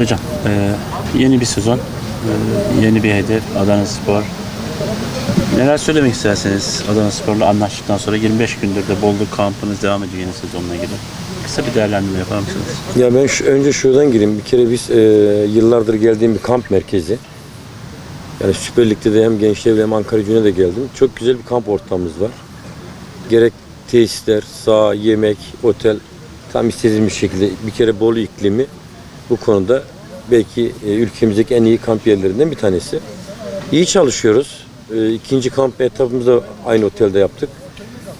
Hocam e, yeni bir sezon, e, yeni bir hedef Adana Spor. Neler söylemek isterseniz Adana Spor'la anlaştıktan sonra 25 gündür de bolluk kampınız devam ediyor yeni sezonuna girip. Kısa bir değerlendirme yapar mısınız? Ya ben şu, önce şuradan gireyim. Bir kere biz e, yıllardır geldiğim bir kamp merkezi. Yani Süper Lig'de de hem Gençler hem Ankara Gücü'ne de geldim. Çok güzel bir kamp ortamımız var. Gerek tesisler, saha, yemek, otel tam istediğimiz şekilde bir kere Bolu iklimi bu konuda belki e, ülkemizdeki en iyi kamp yerlerinden bir tanesi. İyi çalışıyoruz. E, ikinci kamp etapımızı da aynı otelde yaptık.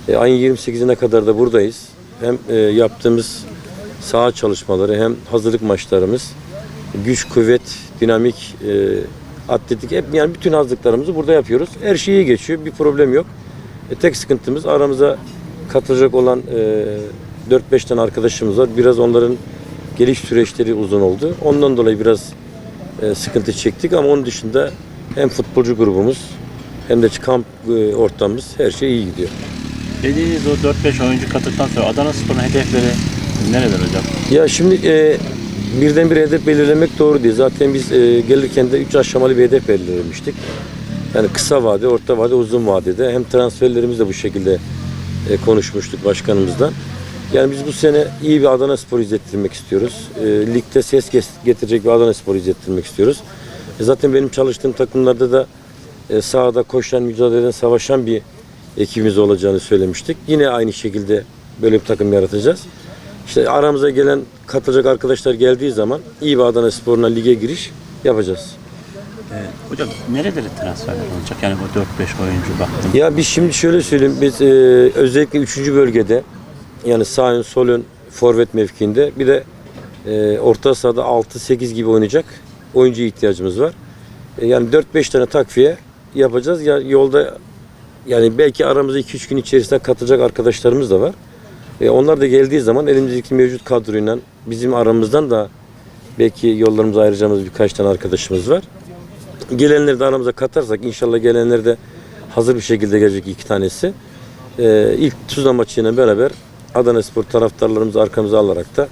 E, ayın 28'ine kadar da buradayız. Hem e, yaptığımız saha çalışmaları hem hazırlık maçlarımız, güç, kuvvet, dinamik, e, atletik hep yani bütün hazırlıklarımızı burada yapıyoruz. Her şey iyi geçiyor. Bir problem yok. E, tek sıkıntımız aramıza katılacak olan e, 4-5 tane arkadaşımız var. Biraz onların geliş süreçleri uzun oldu. Ondan dolayı biraz e, sıkıntı çektik ama onun dışında hem futbolcu grubumuz hem de kamp e, ortamımız her şey iyi gidiyor. Dediğiniz o 4-5 oyuncu katıldıktan sonra Adana Spor'un hedefleri nereler hocam? Ya şimdi e, birden bir hedef belirlemek doğru değil. Zaten biz e, gelirken de 3 aşamalı bir hedef belirlemiştik. Yani kısa vade, orta vade, uzun vadede. Hem transferlerimiz de bu şekilde e, konuşmuştuk başkanımızdan. Yani biz bu sene iyi bir Adana Spor izlettirmek istiyoruz. E, ligde ses getirecek bir Adana Spor izlettirmek istiyoruz. E, zaten benim çalıştığım takımlarda da e, sahada koşan, mücadele eden, savaşan bir ekibimiz olacağını söylemiştik. Yine aynı şekilde böyle bir takım yaratacağız. İşte aramıza gelen katılacak arkadaşlar geldiği zaman iyi bir Adana Spor'una lige giriş yapacağız. E, hocam nerelere transferler olacak? Yani bu 4-5 oyuncu baktım. Ya biz şimdi şöyle söyleyeyim. Biz e, özellikle 3. bölgede yani sağ ön, sol ön, forvet mevkiinde bir de e, orta sahada 6-8 gibi oynayacak oyuncu ihtiyacımız var. E, yani 4-5 tane takviye yapacağız. Ya yolda yani belki aramızda 2-3 gün içerisinde katılacak arkadaşlarımız da var. E, onlar da geldiği zaman elimizdeki mevcut kadroyla bizim aramızdan da belki yollarımızı ayıracağımız birkaç tane arkadaşımız var. Gelenleri de aramıza katarsak inşallah gelenler de hazır bir şekilde gelecek iki tanesi. Ee, ilk Tuzla maçıyla beraber Adana Spor taraftarlarımızı arkamıza alarak da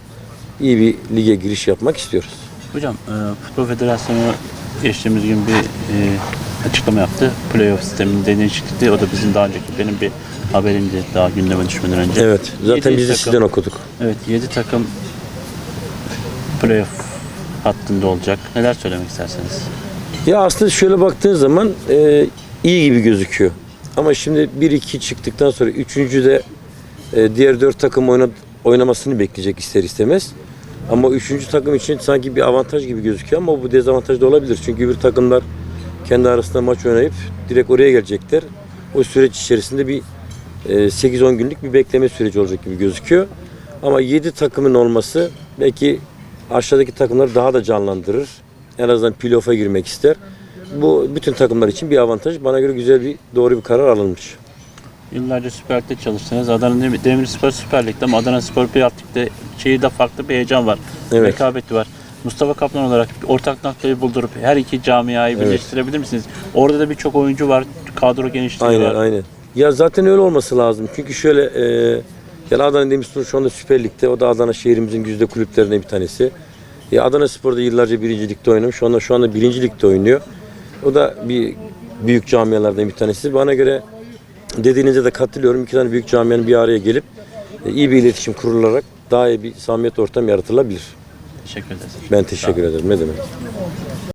iyi bir lige giriş yapmak istiyoruz. Hocam e, Futbol Federasyonu geçtiğimiz gün bir e, açıklama yaptı. Playoff sisteminin değişikliği o da bizim daha önceki benim bir haberimdi daha gündeme düşmeden önce. Evet, zaten Yedi biz de takım- sizden okuduk. Evet 7 takım playoff hattında olacak. Neler söylemek isterseniz? Ya aslında şöyle baktığın zaman e, iyi gibi gözüküyor. Ama şimdi 1-2 çıktıktan sonra üçüncü de e, diğer dört takım oyna, oynamasını bekleyecek ister istemez. Ama üçüncü takım için sanki bir avantaj gibi gözüküyor ama bu dezavantaj da olabilir. Çünkü bir takımlar kendi arasında maç oynayıp direkt oraya gelecekler. O süreç içerisinde bir e, 8-10 günlük bir bekleme süreci olacak gibi gözüküyor. Ama 7 takımın olması belki aşağıdaki takımları daha da canlandırır. En azından playoff'a girmek ister. Bu bütün takımlar için bir avantaj. Bana göre güzel bir doğru bir karar alınmış. Yıllarca Süper Lig'de çalıştınız. Adana Demir, Demirspor Süper Lig'de ama Adana Spor Playoff Lig'de şehirde farklı bir heyecan var. Evet. Rekabeti var. Mustafa Kaplan olarak bir ortak noktayı buldurup her iki camiayı birleştirebilir misiniz? Orada da birçok oyuncu var. Kadro genişliği Aynen var. aynen. Ya zaten öyle olması lazım. Çünkü şöyle e, yani Adana Demirspor şu anda Süper Lig'de. O da Adana şehrimizin güzide kulüplerinden bir tanesi. E, Adana Spor'da yıllarca birinci ligde oynamış. Şu anda şu anda birinci ligde oynuyor. O da bir büyük camialardan bir tanesi. Bana göre dediğinize de katılıyorum. İki tane büyük camianın bir araya gelip e, iyi bir iletişim kurularak daha iyi bir samimiyet ortam yaratılabilir. Teşekkür ederiz. Ben teşekkür ederim. Ne demek?